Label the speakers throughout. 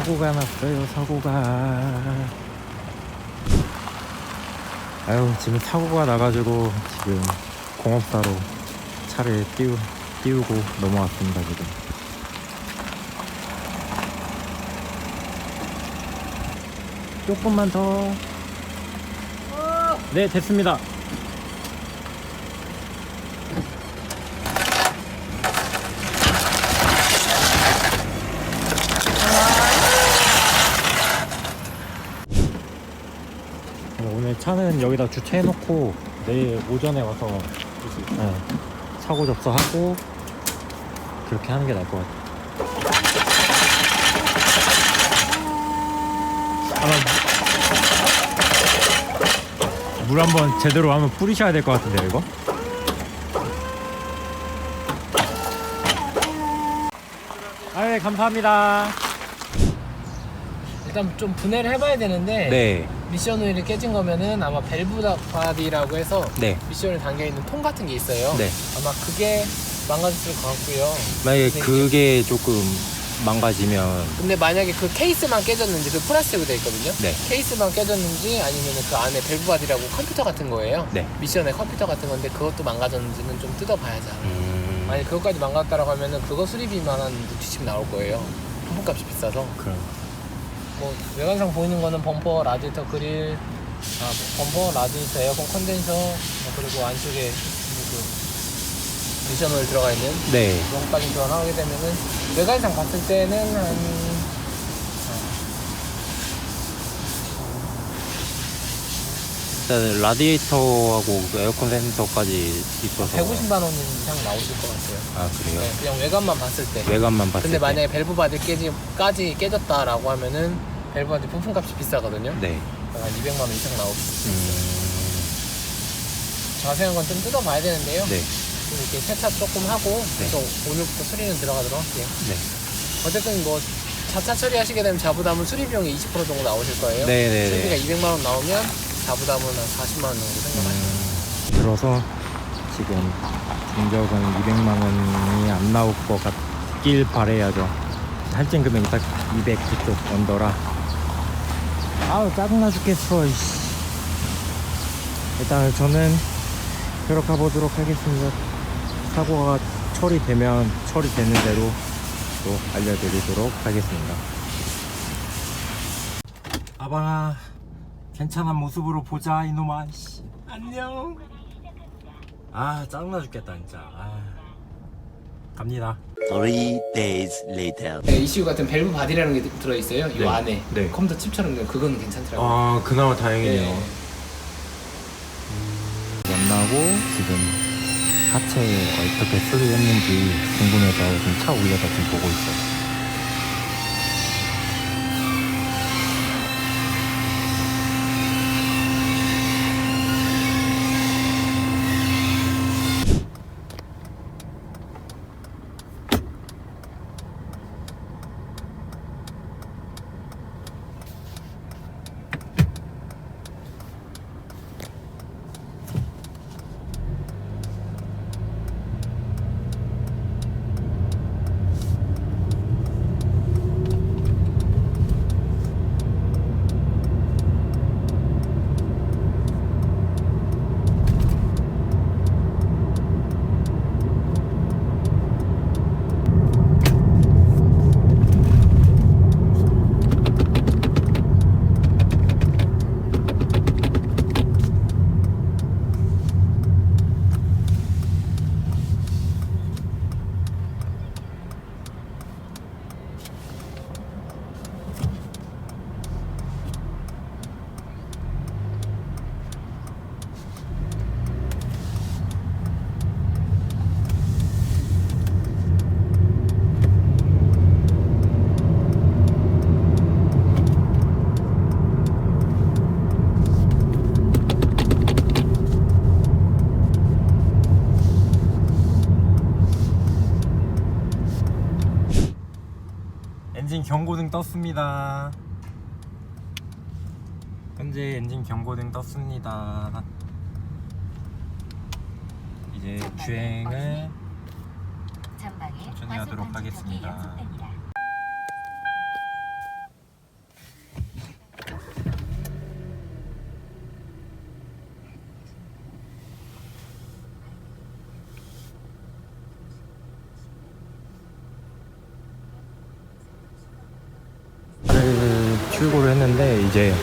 Speaker 1: 사고가 났어요 사고가 아유 지금 사고가 나가지고 지금 공업사로 차를 띄우, 띄우고 넘어왔습니다 지금 조금만 더. 네, 됐습니다. 오늘 차는 여기다 주차해놓고 내일 오전에 와서 네, 사고 접수하고 그렇게 하는 게 나을 것 같아요. 물 한번 제대로 한번 뿌리셔야 될 것 같은데요, 이거? 아, 네, 감사합니다.
Speaker 2: 일단 좀 분해를 해봐야 되는데
Speaker 1: 네,
Speaker 2: 미션 오일이 깨진 거면은 아마 밸브 바디라고 해서
Speaker 1: 네,
Speaker 2: 미션에 담겨 있는 통 같은 게 있어요.
Speaker 1: 네.
Speaker 2: 아마 그게 망가졌을 것 같고요.
Speaker 1: 만약에
Speaker 2: 네,
Speaker 1: 그게 조금 망가지면,
Speaker 2: 근데 만약에 그 케이스만 깨졌는지 그 플라스틱으로 돼 있거든요.
Speaker 1: 네,
Speaker 2: 케이스만 깨졌는지 아니면 그 안에 밸브 바디라고 컴퓨터 같은 거예요.
Speaker 1: 네.
Speaker 2: 미션의 컴퓨터 같은 건데 그것도 망가졌는지는 좀 뜯어봐야죠.
Speaker 1: 음,
Speaker 2: 만약 그것까지 망가졌다라고 하면은 그거 수리비만 한 6, 70 나올 거예요. 부품값이 비싸서.
Speaker 1: 그럼.
Speaker 2: 뭐 외관상 보이는 거는 범퍼, 라디에이터 그릴, 아, 범퍼, 라디에이터, 에어컨 컨덴서, 뭐 그리고 안쪽에 그 미션 오일 들어가 있는
Speaker 1: 네,
Speaker 2: 그런 것까지 교환하게 되면은 외관상 봤을 때는 한
Speaker 1: 일단 라디에이터하고 그 에어컨 센서까지 있어서.
Speaker 2: 150만 원 이상 나오실 것 같아요.
Speaker 1: 아, 그래요?
Speaker 2: 네, 그냥 외관만 봤을 때.
Speaker 1: 외관만 봤을
Speaker 2: 근데
Speaker 1: 때.
Speaker 2: 만약에 밸브 바디 깨지까지 깨졌다라고 하면은 밸브 바디 부품값이 비싸거든요.
Speaker 1: 네.
Speaker 2: 한 200만 원 이상 나올 수 있어요.
Speaker 1: 음,
Speaker 2: 자세한 건 좀 뜯어봐야 되는데요.
Speaker 1: 네,
Speaker 2: 좀 이렇게 세차 조금 하고
Speaker 1: 네.
Speaker 2: 또 오늘부터 수리는 들어가도록 할게요.
Speaker 1: 네.
Speaker 2: 어쨌든 뭐 자차 처리하시게 되면 자부담은 수리 비용이 20% 정도 나오실 거예요.
Speaker 1: 네네네.
Speaker 2: 수리비가 200만 원 나오면 자부담은 한 40만 원 정도 생각하시면
Speaker 1: 음, 들어서 지금 중적은 200만 원이 안 나올 것 같길 바래야죠. 할증 금액이 딱200 그쪽 언더라. 아우 짜증나 죽겠어. 이씨. 일단 저는 들어가 보도록 하겠습니다. 사고가 처리되면 처리되는 대로 또 알려드리도록 하겠습니다. 아방아 괜찮은 모습으로 보자 이놈아. 씨. 안녕. 아 짜증나 죽겠다 진짜. 아. 갑니다.
Speaker 3: Three days later.
Speaker 2: 네, 이슈 같은 밸브 바디라는 게 들어있어요. 이
Speaker 1: 네.
Speaker 2: 안에
Speaker 1: 네.
Speaker 2: 컴퓨터 칩처럼 된 그거는 괜찮더라고요.
Speaker 1: 아 그나마
Speaker 2: 네.
Speaker 1: 다행이네요. 만나고 지금 하체에 어떻게 수리했는지 궁금해서 지금 차 올려다 지금 보고 있어요. 엔진 경고등 떴습니다. 현재 엔진 경고등 떴습니다. 이제 주행을 천천히 하도록 하겠습니다. 출고를 했는데 이제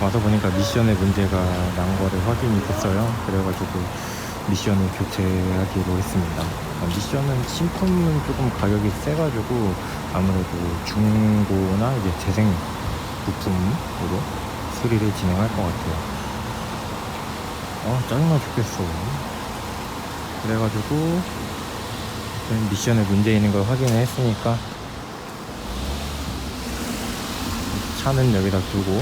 Speaker 1: 와서 보니까 미션에 문제가 난 거를 확인이 됐어요. 그래가지고 미션을 교체하기로 했습니다. 어, 미션은 신품은 조금 가격이 세가지고 아무래도 중고나 이제 재생 부품으로 수리를 진행할 것 같아요. 아 짜증나 죽겠어. 그래가지고 미션에 문제 있는 걸 확인을 했으니까 차는 여기다 두고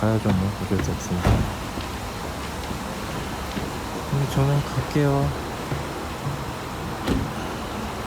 Speaker 1: 가야죠 뭐 어쩔 수 없습니다. 저는 갈게요.